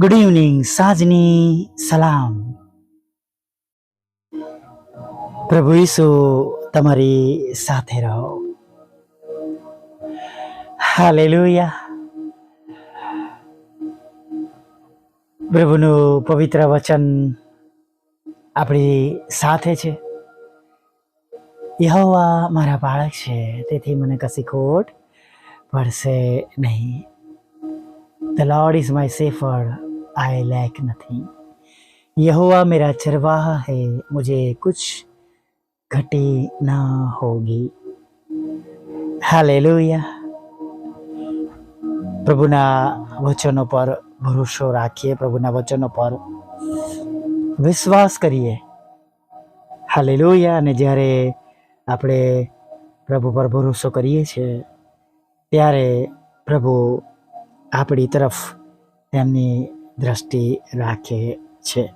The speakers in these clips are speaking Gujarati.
ગુડ ઇવનિંગ સાંજની સલામ પ્રભુ ઈસુ, તમારી સાથે રહો. હાલેલુયા. પ્રભુનું પવિત્ર વચન આપણી સાથે છે. યહોવા મારા બાળક છે, તેથી મને કશી ખોટ પડશે નહીં. The Lord is my shepherd, I lack nothing. यहोवा मेरा चरवाहा है मुझे कुछ घटी ना होगी હાલેલુયા પ્રભુના વચનો પર ભરોસો રાખીએ પ્રભુના વચનો પર વિશ્વાસ કરીએ હાલેલુયા અને જ્યારે આપણે પ્રભુ પર ભરોસો કરીએ છીએ ત્યારે પ્રભુ આપણી તરફ તેમની દ્રષ્ટિ રાખે છે.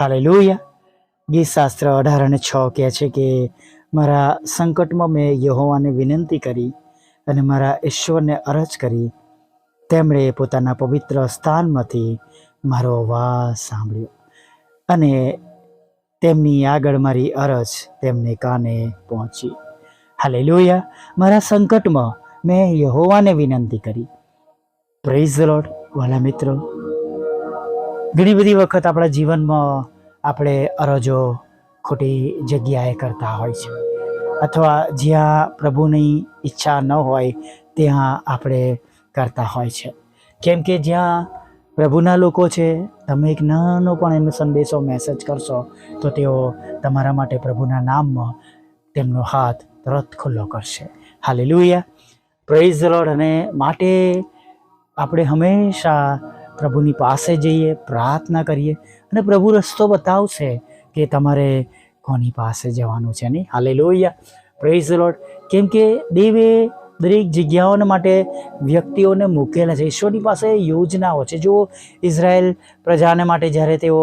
હાલે લોહિયા શાસ્ત્ર અઢાર અને છ કહે છે કે, મારા સંકટમાં મેં યહોવાને વિનંતી કરી અને મારા ઈશ્વરને અરજ કરી. તેમણે પોતાના પવિત્ર સ્થાનમાંથી મારો અવાજ સાંભળ્યો અને તેમની આગળ મારી અરજ તેમને કાને પહોંચી. હાલે લોહિયા મારા સંકટમાં મેં યહોવાને વિનંતી કરી પ્રેઝ લોટ વાલા મિત્રો. ઘણી બધી વખત આપણા જીવનમાં આપણે અરજો ખોટી જગ્યાએ કરતા હોય છે. અથવા જ્યાં પ્રભુની ઈચ્છા ન હોય, ત્યાં આપણે કરતા હોય છે. કેમ કે જ્યાં પ્રભુના લોકો છે, તમે એક નાનો પણ એનો સંદેશો મેસેજ કરશો, તો તેઓ તમારા માટે પ્રભુના નામમાં તેમનો હાથ તરત ખુલ્લો કરશે. હાલેલુયા પ્રેઝ લોડ અને માટે આપણે હંમેશા પ્રભુની પાસે જઈએ, પ્રાર્થના કરીએ અને પ્રભુ રસ્તો બતાવશે કે તમારે કોની પાસે જવાનું છે નહીં હાલે લોહિયા પ્રેઝ લોટ કેમ કે દેવે દરેક જગ્યાઓને માટે વ્યક્તિઓને મૂકેલા છે. ઈશ્વરની પાસે યોજનાઓ છે. જો ઇઝરાયલ પ્રજાને માટે જ્યારે તેઓ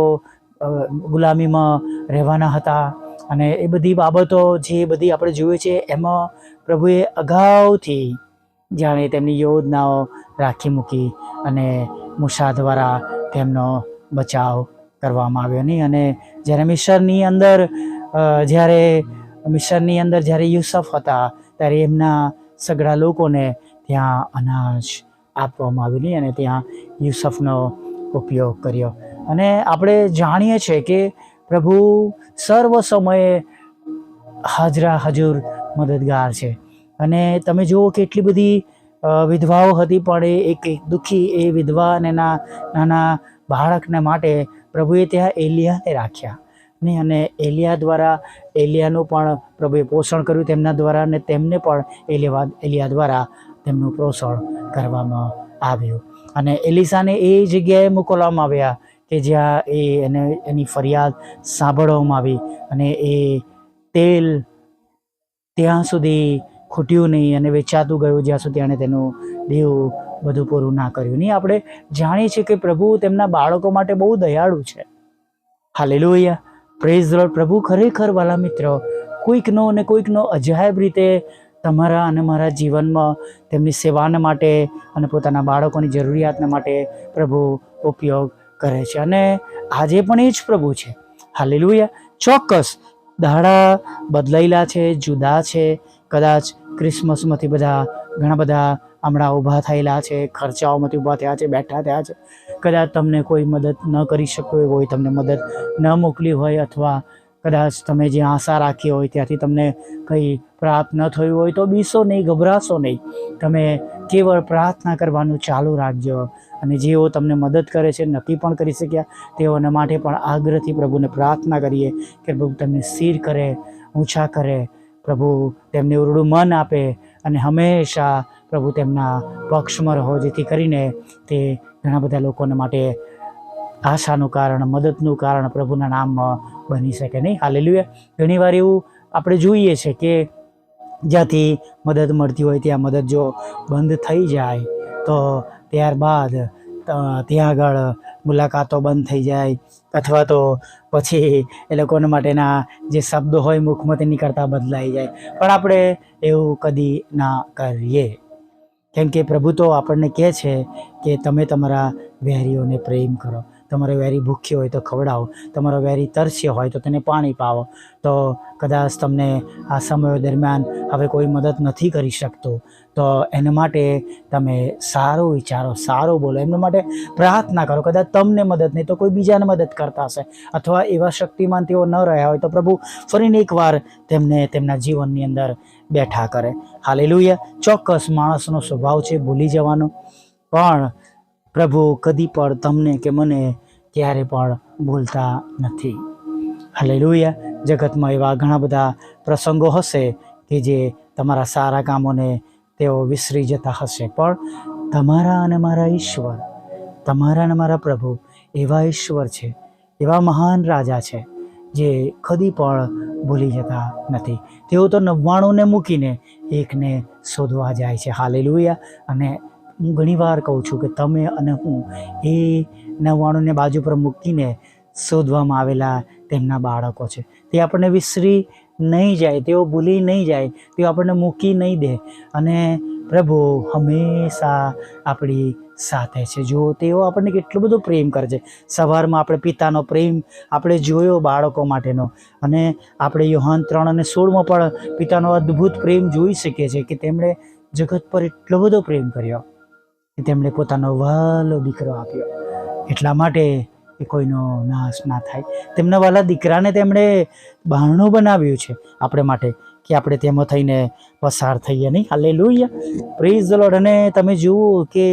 ગુલામીમાં રહેવાના હતા અને એ બધી બાબતો જે બધી આપણે જોઈએ છે, એમાં પ્રભુએ અગાઉથી જાણે તેમની યોજનાઓ રાખી મૂકી અને મૂસા દ્વારા તેમનો બચાવ કરવામાં આવ્યો નહીં. અને જ્યારે મિશરની અંદર જ્યારે મિશરની અંદર જ્યારે યુસફ હતા, ત્યારે એમના સગડા લોકોને ત્યાં અનાજ આપવામાં આવ્યું નહીં અને ત્યાં યુસફનો ઉપયોગ કર્યો. અને આપણે જાણીએ છીએ કે પ્રભુ સર્વ સમયે હાજરા હજુર મદદગાર છે. અને તમે જુઓ કેટલી બધી વિધવાઓ હતી, પણ એ એક દુઃખી એ વિધવા અને નાના બાળકને માટે પ્રભુએ ત્યાં એલિયાને રાખ્યા. ને અને એલિયા દ્વારા, એલિયાનું પણ પ્રભુએ પોષણ કર્યું તેમના દ્વારા અને તેમને પણ એલિયા એલિયા દ્વારા તેમનું પોષણ કરવામાં આવ્યું. અને એલિસાને એ જગ્યાએ મોકલવામાં આવ્યા કે જ્યાં એ એને, એની ફરિયાદ સાંભળવામાં આવી અને એ તેલ ત્યાં સુધી ખૂટ્યું નહીં અને વેચાતું ગયું જ્યાં સુધી એણે તેનું દેવ બધું પૂરું ના કર્યું. નહીં, આપણે જાણીએ છીએ કે પ્રભુ તેમના બાળકો માટે બહુ દયાળુ છે. હાલેલુયા. પ્રેઝ લોર્ડ પ્રભુ ખરેખર વાલા મિત્ર, કોઈકનો અને કોઈકનો અજાયબ રીતે તમારા અને મારા જીવનમાં તેમની સેવાને માટે અને પોતાના બાળકોની જરૂરિયાતને માટે પ્રભુ ઉપયોગ કરે છે. અને આજે પણ એ જ પ્રભુ છે. હાલેલુયા. ચોક્કસ. દાડા બદલાયેલા છે, જુદા છે. કદાચ ક્રિસમસમાંથી બધા ઘણા બધા હમણાં ઊભા થયેલા છે, ખર્ચાઓમાંથી ઊભા થયા છે, બેઠા થયા છે. કદાચ તમને કોઈ મદદ ન કરી શક્યો હોય, તમને મદદ ન મોકલી હોય અથવા કદાચ તમે જે આશા રાખી હોય ત્યાંથી તમને કંઈ પ્રાપ્ત ન થયું હોય, તો બીસો નહીં, ગભરાશો નહીં. તમે કેવળ પ્રાર્થના કરવાનું ચાલુ રાખજો અને જેઓ તમને મદદ કરે છે, નક્કી પણ કરી શક્યા તેઓના માટે પણ આગ્રહથી પ્રભુને પ્રાર્થના કરીએ કે પ્રભુ તમને સ્થિર કરે, ઊંચા કરે પ્રભુ તેમને ઉરડું મન આપે અને હંમેશા પ્રભુ તેમના પક્ષમાં રહો, જેથી કરીને તે ઘણા બધા લોકોને માટે આશાનું કારણ, મદદનું કારણ પ્રભુના નામમાં બની શકે, નહીં? હાલેલુએ ઘણીવાર એવું આપણે જોઈએ છે કે જ્યાંથી મદદ મળતી હોય, ત્યાં મદદ જો બંધ થઈ જાય, તો ત્યારબાદ ત્યાં આગળ મુલાકાતો બંધ થઈ જાય અથવા તો પછી એ લોકોને માટેના જે શબ્દો હોય મુખમાંથી નીકળતા બદલાઈ જાય. પણ આપણે એવું કદી ના કરીએ. કેમ કે પ્રભુ તો આપણને કહે છે કે તમે તમારા વેરીઓને પ્રેમ કરો. તમારો વેરી ભૂખ્યો હોય તો ખવડાવો, તમારો વેરી તરસ્યો હોય તો તેને પાણી પાવો. તો કદાચ તમને આ સમયો દરમિયાન હવે કોઈ મદદ નથી કરી શકતું. તો એના માટે તમે સારું વિચારો, સારું બોલો. એમના માટે પ્રાર્થના કરો. કદાચ તમને મદદ નહીં તો કોઈ બીજાને મદદ કરતા હશે. અથવા એવા શક્તિમાન તેઓ ન રહ્યા હોય તો પ્રભુ ફરીને એકવાર તેમને તેમના જીવનની અંદર બેઠા કરે. હાલેલુયા. ચોક્કસ માણસનો સ્વભાવ છે ભૂલી જવાનો. પણ પ્રભુ, કદી પણ તમને કે મને ક્યારે પણ ભૂલતા નથી. હાલેલુયા. જગતમાં એવા ઘણા બધા પ્રસંગો હશે કે જે તમારા સારા કામોને તેઓ વિસરી જતા હશે. પણ તમારા અને મારા ઈશ્વર, તમારા અને મારા પ્રભુ એવા ઈશ્વર છે, એવા મહાન રાજા છે, જે કદી પણ ભૂલી જતા નથી. તેઓ તો નવ્વાણુંને મૂકીને એકને શોધવા જાય છે. હાલેલુયા. અને હું ઘણીવાર કહું છું કે તમે અને હું એ નવ્વાણુંને બાજુ પર મૂકીને શોધવામાં આવેલા તેમના બાળકો છે. તે આપણને વિસરી નહીં જાય, તેઓ ભૂલી નહીં જાય, તેઓ આપણને મૂકી નહીં દે. અને પ્રભુ હંમેશા આપણી સાથે છે. જો તેઓ આપણને કેટલો બધો પ્રેમ કરે છે. સવારમાં આપણે પિતાનો પ્રેમ આપણે જોયો બાળકો માટેનો. અને આપણે યોહાન ત્રણ અને સોળમાં પણ પિતાનો અદ્ભુત પ્રેમ જોઈ શકીએ છીએ કે તેમણે જગત પર એટલો બધો પ્રેમ કર્યો. તેમણે પોતાનો વહાલો દીકરો આપ્યો. એટલા માટે એ કોઈનો નાશ ના થાય. તેમના વાલા દીકરાને તેમણે બહારણું બનાવ્યું છે આપણે માટે, કે આપણે તેમાં થઈને પસાર થઈએ નહીં. હાલે લોહિયા પ્રેઝ ધ લોર્ડ અને તમે જુઓ કે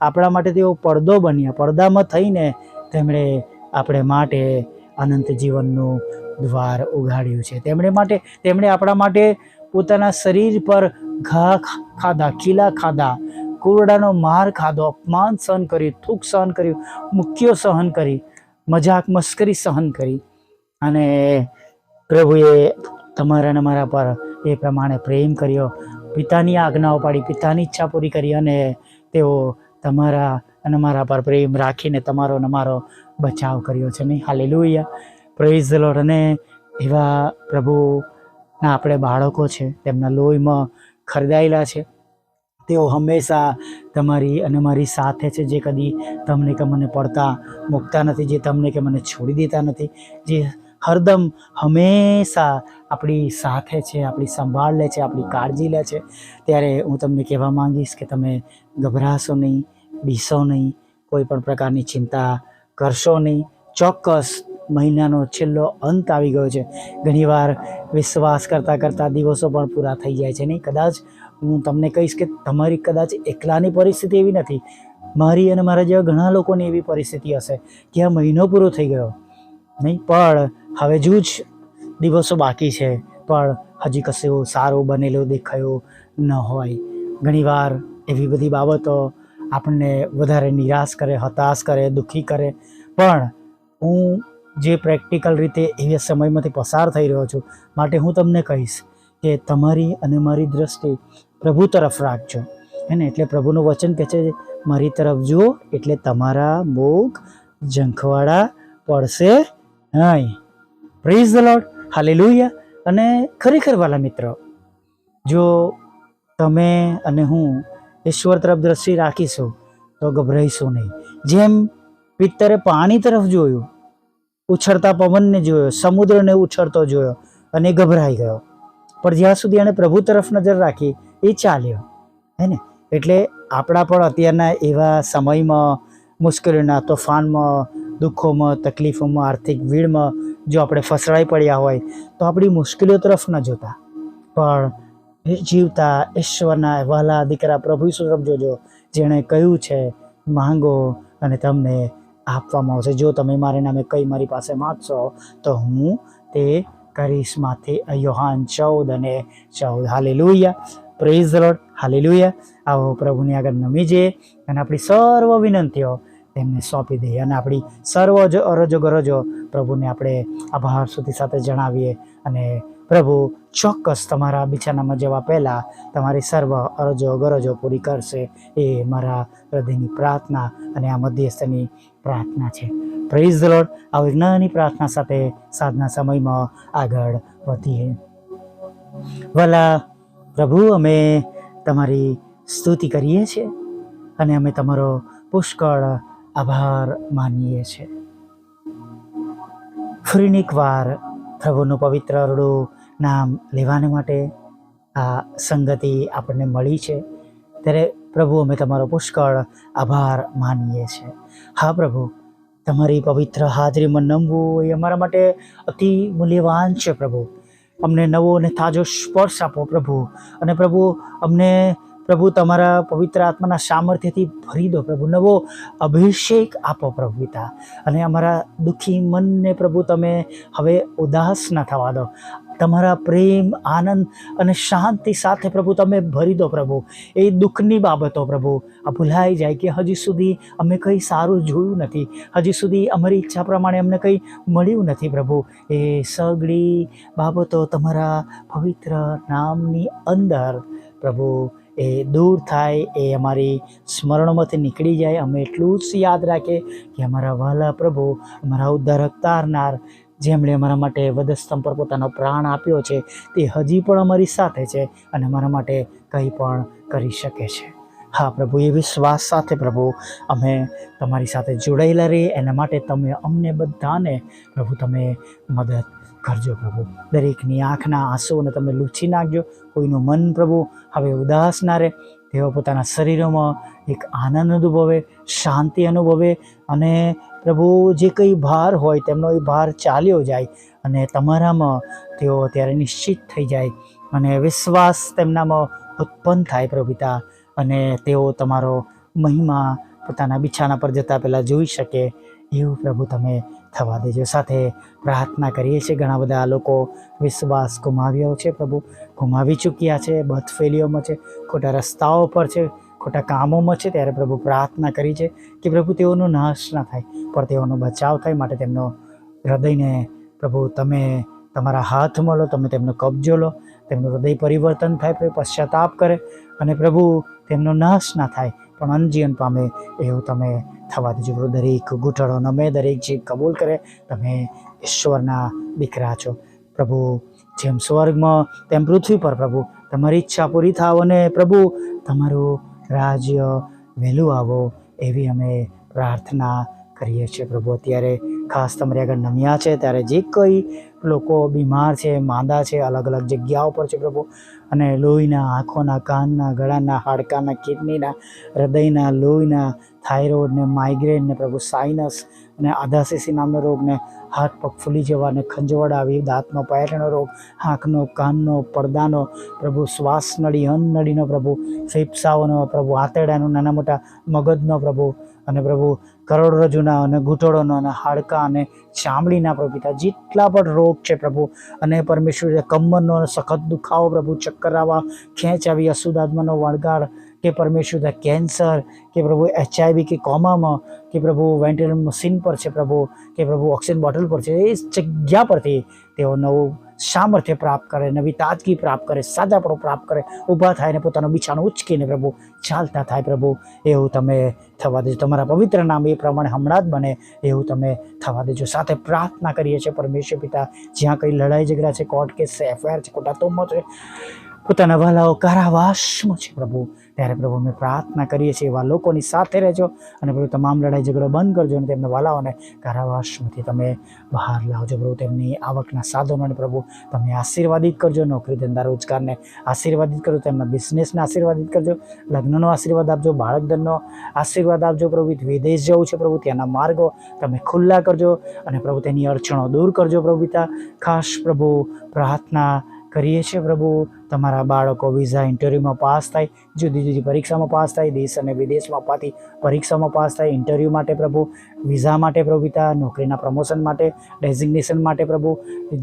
આપણા માટે તેઓ પડદો બન્યા. પડદામાં થઈને તેમણે આપણે માટે અનંત જીવનનું દ્વાર ઉઘાડ્યું છે. તેમણે માટે, તેમણે આપણા માટે પોતાના શરીર પર ઘા ખાધા, ખીલા ખાધા. કોરડાનો માર ખાધો, અપમાન સહન કર્યું થૂક સહન કર્યું, મુક્યો સહન કરી, મજાક મસ્કરી સહન કરી. અને પ્રભુએ તમારા અને મારા પર એ પ્રમાણે પ્રેમ કર્યો, પિતાની આજ્ઞાઓ પાડી, પિતાની ઈચ્છા પૂરી કરી અને તેઓ તમારા અને મારા પર પ્રેમ રાખીને તમારો અને મારો બચાવ કર્યો છે. નહીં? હાલે લોહિયા પ્રેઝ લોડ અને એવા પ્રભુના આપણે બાળકો છે, તેમના લોહીમાં ખરીદાયેલા છે. તેઓ હંમેશા તમારી અને મારી સાથે છે જે કદી તમને કે મને પડતા મૂકતા નથી, જે તમને કે મને છોડી દેતા નથી, જે હરદમ હંમેશા આપણી સાથે છે, આપણી સંભાળ લે છે, આપણી કાળજી લે છે. ત્યારે હું તમને કહેવા માંગીશ કે તમે ગભરાશો નહીં બીસો નહીં, કોઈ પણ પ્રકારની ચિંતા કરશો નહીં. ચોક્કસ મહિનાનો છેલ્લો અંત આવી ગયો છે. ઘણીવાર વિશ્વાસ કરતાં કરતાં દિવસો પણ પૂરા થઈ જાય છે નહીં? કદાચ હું તમને કહીશ કે તમારી કદાચ એકલાની પરિસ્થિતિ એવી નથી. મારી અને મારા જેવા ઘણા લોકોની એવી પરિસ્થિતિ હશે કે આ મહિનો પૂરો થઈ ગયો. નહીં, પણ હવે જુ જ, દિવસો બાકી છે, પણ હજી કશું સારું બનેલું દેખાયું ન હોય. ઘણીવાર એવી બધી બાબતો આપણને વધારે નિરાશ કરે, હતાશ કરે, દુઃખી કરે. પણ હું જે પ્રેક્ટિકલ રીતે એવા સમયમાંથી પસાર થઈ રહ્યો છું, માટે હું તમને કહીશ કે તમારી અને મારી દ્રષ્ટિ પ્રભુ તરફ રાખજો. હે ને? એટલે પ્રભુનું વચન કહે છે, મારી તરફ જુઓ, એટલે તમારા મુખ ઝંખવાડા પડશે નહીં. પ્રેઝ ધ લોર્ડ હાલેલુયા અને ખરેખર વાલા મિત્રો, જો તમે અને હું ઈશ્વર તરફ દ્રષ્ટિ રાખીશું, તો ગભરાઈશું નહીં. જેમ પિત્તરે પાણી તરફ જોયું, ઉછળતા પવનને જોયો, સમુદ્રને ઉછળતો જોયો અને ગભરાઈ ગયો. પણ જ્યાં સુધી એણે પ્રભુ તરફ નજર રાખી એ ચાલ્યો, હે ને? એટલે આપણા પણ અત્યારના એવા સમયમાં મુશ્કેલીઓના તોફાનમાં, દુઃખોમાં, તકલીફોમાં, આર્થિક વીડમાં જો આપણે ફસડાઈ પડ્યા હોય, તો આપણી મુશ્કેલીઓ તરફ ન જોતા. પણ જીવતા ઈશ્વરના વહાલા દીકરા પ્રભુ તરફ જોજો, જેણે કહ્યું છે, માંગો અને તમને આપવામાં આવશે. જો તમે મારે નામે કંઈ મારી પાસે માગશો, તો હું તે કરીશ. માંથી યોહાન ચૌદ અને ચૌદ. હાલે લોહિયા પ્રેઝ લોટ હાલી લોહિયા આવો પ્રભુની આગળ નમી જઈએ અને આપણી સર્વ વિનંતીઓ તેમને સોંપી દઈએ અને આપણી સર્વ જ અરજો ગરજો પ્રભુને આપણે આભાર સુધી સાથે જણાવીએ અને પ્રભુ ચોક્કસ તમારા બિછાનામાં જવા પહેલાં તમારી સર્વ અરજો ગરજો પૂરી કરશે એ મારા હૃદયની પ્રાર્થના અને આ મધ્યસ્થની પ્રાર્થના છે. પ્રેઝ ધ આવી નાની પ્રાર્થના સાથે સાધના સમયમાં આગળ વધીએ. ભલા પ્રભુ, અમે તમારી સ્તુતિ કરીએ છીએ અને અમે તમારો પુષ્કળ આભાર માનીએ છીએ. ફરીને એકવાર પ્રભુનું પવિત્ર અરડું નામ લેવાને માટે આ સંગતિ આપણને મળી છે. ત્યારે પ્રભુ, અમે તમારો પુષ્કળ આભાર માનીએ છીએ. હા પ્રભુ, તમારી પવિત્ર હાજરીમાં નમવું એ અમારા માટે અતિ મૂલ્યવાન છે પ્રભુ. અમને નવો અને તાજો સ્પર્શ આપો પ્રભુ. અને પ્રભુ, અમને, પ્રભુ તમારા પવિત્ર આત્માના સામર્થ્યથી ભરી દો પ્રભુ. નવો અભિષેક આપો પ્રભુ પિતા. અને અમારા દુઃખી મનને પ્રભુ તમે હવે ઉદાસ ન થવા દો. તમારા પ્રેમ, આનંદ અને શાંતિ સાથે પ્રભુ તમે ભરી દો પ્રભુ. એ દુઃખની બાબતો પ્રભુ. આ ભૂલાઈ જાય કે હજી સુધી અમે કંઈ સારું જોયું નથી. હજી સુધી અમારી ઈચ્છા પ્રમાણે અમને કંઈ મળ્યું નથી પ્રભુ. એ સગળી બાબતો તમારા પવિત્ર નામની અંદર પ્રભુ. એ દૂર થાય, એ અમારી સ્મરણોમાંથી નીકળી જાય. અમે એટલું જ યાદ રાખીએ કે અમારા વાલા પ્રભુ, અમારા ઉદ્ધારક તારનાર જેમણે અમારા માટે વધસ્તંભ પર પોતાનો પ્રાણ આપ્યો છે, તે હજી પણ અમારી સાથે છે અને અમારા માટે કંઈ પણ કરી શકે છે. હા, પ્રભુ, એ વિશ્વાસ સાથે પ્રભુ, અમે તમારી સાથે જોડાયેલા રહીએ, એના માટે તમે અમને બધાને પ્રભુ, તમે મદદ કરજો પ્રભુ. દરેકની આંખના આંસુઓને તમે લૂછી નાખજો. કોઈનું મન પ્રભુ હવે ઉદાસ ના રહે, તેઓ પોતાના શરીરોમાં એક આનંદ અનુભવે, શાંતિ અનુભવે અને પ્રભુ જે કંઈ ભાર હોય તેમનો એ ભાર ચાલ્યો જાય અને તમારામાં તેઓ ત્યારે નિશ્ચિત થઈ જાય અને વિશ્વાસ તેમનામાં ઉત્પન્ન થાય પ્રભુતા અને તેઓ તમારો મહિમા પોતાના બિછાના પર જતાં પહેલાં જોઈ શકે એવું પ્રભુ તમે થવા દેજો. સાથે પ્રાર્થના કરીએ છીએ, ઘણા બધા લોકો વિશ્વાસ ગુમાવ્યો છે પ્રભુ. ગુમાવી ચૂક્યા છે બદફેલીઓમાં છે, ખોટા રસ્તાઓ પર છે ખોટા કામોમાં છે, ત્યારે પ્રભુ પ્રાર્થના કરી છે કે પ્રભુ તેઓનો નાશ ના થાય, પણ તેઓનો બચાવ થાય માટે તેમનો હૃદયને પ્રભુ તમે તમારા હાથમાં લો, તમે તેમનો કબજો લો, તેમનું હૃદય પરિવર્તન થાય, પ્રભુ પશ્ચાતાપ કરે અને પ્રભુ તેમનો નાશ ના થાય, પણ અનજીવન પામે એવું તમે થવા દેજો. પ્રભુ દરેક ઘૂંટણો નમે, દરેક જીવ કબૂલ કરે, તમે ઈશ્વરના દીકરા છો. પ્રભુ જેમ સ્વર્ગમાં, તેમ પૃથ્વી પર પ્રભુ, તમારી ઈચ્છા પૂરી થાવ અને પ્રભુ તમારું રાજ્ય, વહેલું આવો એવી અમે પ્રાર્થના કરીએ છીએ પ્રભુ. અત્યારે ખાસ તમારી આગળ નમ્યા છે, ત્યારે જે કોઈ લોકો બીમાર છે, માંદા છે, અલગ અલગ જગ્યાઓ પર છે પ્રભુ. અને લોહીના આંખોના, કાનના, ગળાના, હાડકાના, કિડનીના, હૃદયના, લોહીના, થાઇરોઇડને માઇગ્રેનને પ્રભુ સાઇનસ અને આધાસીસી નામનો રોગ ને હાથ પગ ફૂલી જવા અને ખંજવડ આવી, દાંતનો પાયરનો રોગ, આંખનો, કાનનો, પડદાનો, પ્રભુ શ્વાસ નળી, અન્ન નળીનો પ્રભુ, ફેફસાઓનો પ્રભુ, આંતરડાનો, નાના મોટા મગજનો પ્રભુ અને પ્રભુ કરોડરજ્જુના અને ઘૂંટણોનો અને હાડકા અને ચામડીના પ્રભુ જેટલા પણ રોગ છે પ્રભુ અને પરમેશ્વર કમરનો સખત દુખાવો પ્રભુ, ચક્કર આવવા ખેંચ આવી અસુદાત્માનો વળગાડ કે પરમેશ્વર કેન્સર કે પ્રભુ એચઆઈવી કે કોમામાં, કે પ્રભુ વેન્ટિલેટર મશીન પર છે પ્રભુ, કે પ્રભુ ઓક્સિજન બોટલ પર છે, એ જગ્યા પરથી તેઓ નવું સામર્થ્ય પ્રાપ્ત કરે, નવી તાજગી પ્રાપ્ત કરે, સાજાપણું પ્રાપ્ત કરે, ઊભા થાય ને પોતાનો બિછાનો ઉચકીને પ્રભુ ચાલતા થાય પ્રભુ, એવું તમે થવા દેજો. તમારા પવિત્ર નામ એ પ્રમાણે હમણાં જ બને, એવું તમે થવા દેજો. સાથે પ્રાર્થના કરીએ છીએ પરમેશ્વર પિતા, જ્યાં કંઈ લડાઈ ઝઘડા છે, કોર્ટ કેસ છે એફઆઈઆર છે, ખોટા તોમો છે, પોતાના વહાલાઓ, કારાવાસમાં છે પ્રભુ. ત્યારે પ્રભુ અમે પ્રાર્થના કરીએ છીએ, એવા લોકોની સાથે રહેજો અને પ્રભુ તમામ લડાઈ ઝઘડો બંધ કરજો અને તેમના વાલાઓને કારાવાસમાંથી તમે બહાર લાવજો. પ્રભુ, તેમની આવકના સાધનોને પ્રભુ તમે આશીર્વાદિત કરજો, નોકરી ધંધા રોજગારને આશીર્વાદિત કરજો, તેમના બિઝનેસને આશીર્વાદિત કરજો, લગ્નનો આશીર્વાદ આપજો, બાળકધનનો આશીર્વાદ આપજો પ્રભુ, વિદેશ જવું છે પ્રભુ, ત્યાંના માર્ગો તમે ખુલ્લા કરજો અને પ્રભુ તેની અડચણો દૂર કરજો પ્રભુ પિતા. ખાસ પ્રભુ પ્રાર્થના કરીએ છીએ પ્રભુ. તમારા બાળકો વિઝા ઇન્ટરવ્યૂમાં પાસ થાય, જુદી જુદી પરીક્ષામાં પાસ થાય, દેશ અને વિદેશમાં અપાતી પરીક્ષામાં પાસ થાય ઇન્ટરવ્યૂ માટે પ્રભુ વિઝા માટે પ્રભુ પિતા, નોકરીના પ્રમોશન માટે ડેઝિગ્નેશન માટે પ્રભુ,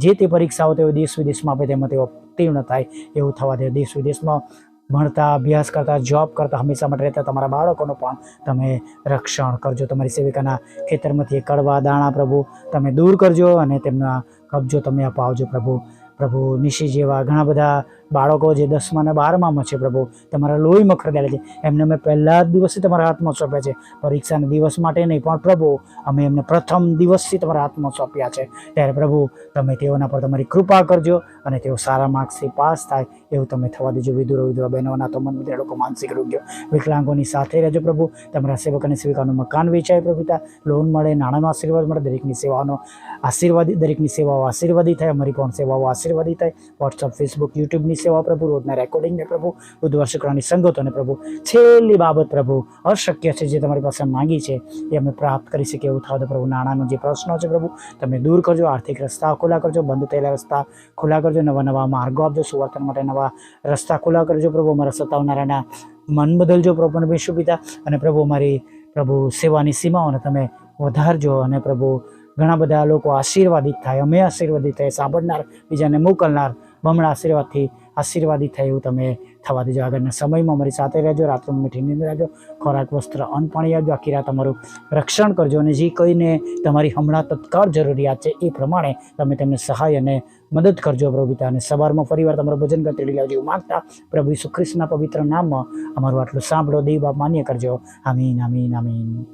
જે તે પરીક્ષાઓ તેઓ દેશ વિદેશમાં આપે તેમાં તેઓ ઉત્તીર્ણ થાય. એવું થવા દે, દેશ વિદેશમાં ભણતા, અભ્યાસ કરતા જોબ કરતા, હંમેશા માટે રહેતા તમારા બાળકોનું પણ તમે રક્ષણ કરજો. તમારી સેવિકાના ખેતરમાંથી કડવા દાણા પ્રભુ તમે દૂર કરજો અને તેમના કબજો તમે અપાવજો પ્રભુ. પ્રભુ નિશી જેવા ઘણા બધા બાળકો જે દસમાં અને બારમામાં છે પ્રભુ, તમારા લોહીમાં ખરીદેલા છે. એમને અમે પહેલા જ દિવસથી તમારા હાથમાં સોંપ્યા છે. પરીક્ષાના દિવસ માટે નહીં, પણ પ્રભુ, અમે એમને પ્રથમ દિવસથી તમારા હાથમાં સોંપ્યા છે. ત્યારે પ્રભુ, તમે તેઓના પર તમારી કૃપા કરજો. અને તેઓ સારા માર્ક્સથી પાસ થાય, એવું તમે થવા દેજો. વિધુરો, વિધવા બહેનોના તો મન મિત્રો લોકો માનસિક રોગ્યો વિકલાંગોની સાથે રહેજો પ્રભુ. તમારા સેવક અને સેવિકાનું મકાન વેચાય પ્રભુ લોન મળે, નાણાંનો આશીર્વાદ મળે, દરેકની સેવાનો આશીર્વાદી, દરેકની સેવાઓ આશીર્વાદી થાય, અમારી પણ સેવાઓ આશીર્વાદી થાય. વોટ્સઅપ ફેસબુક યુટ્યુબની સેવા પ્રભુ, રોજના રેકોર્ડિંગને પ્રભુ, બુધવાર શુક્રની સંગતોને પ્રભુ. છેલ્લી બાબત પ્રભુ, અશક્ય છે જે તમારી પાસે માંગી છે, એ અમે પ્રાપ્ત કરી શકીએ એવું થાવ તો પ્રભુ, નાણાંનો જે પ્રશ્નો છે પ્રભુ, તમે દૂર કરજો, આર્થિક રસ્તા ખુલ્લા કરજો, બંધ થયેલા રસ્તા ખુલ્લા કરજો. નવા નવા માર્ગો આપજો સુવર્તન માટે નવા રસ્તા ખુલ્લા કરજો પ્રભુ, અમારા સતાવનારાના મન બદલજો પ્રભુ વિશુ પિતા. અને પ્રભુ, અમારી પ્રભુ સેવાની સીમાઓને તમે વધારજો અને પ્રભુ, ઘણા બધા લોકો આશીર્વાદિત થાય, અમે આશીર્વાદિત થાય, સાંભળનાર, બીજાને મોકલનાર બમણા આશીર્વાદથી આશીર્વાદિત થાય એવું તમે થવા દેજો. આગળના સમયમાં અમારી સાથે રહેજો રાત્રે મીઠી નીંદ રહેજો ખોરાક, વસ્ત્ર, અન્ન પાણી આપજો. આખી રાત તમારું રક્ષણ કરજો અને જે કોઈને તમારી હમણાં તત્કાળ જરૂરિયાત છે એ પ્રમાણે તમે તેમને સહાય અને મદદ કરજો પ્રભુ અને સવારમાં ફરીવાર તમારું ભજન કરતી લાવજો એવું માગતા પ્રભુ ઈસુ ખ્રિસ્તના પવિત્ર નામમાં અમારું આટલું સાંભળો. દેવ બાપ માન્ય કરજો. આમીન આમીન આમીન.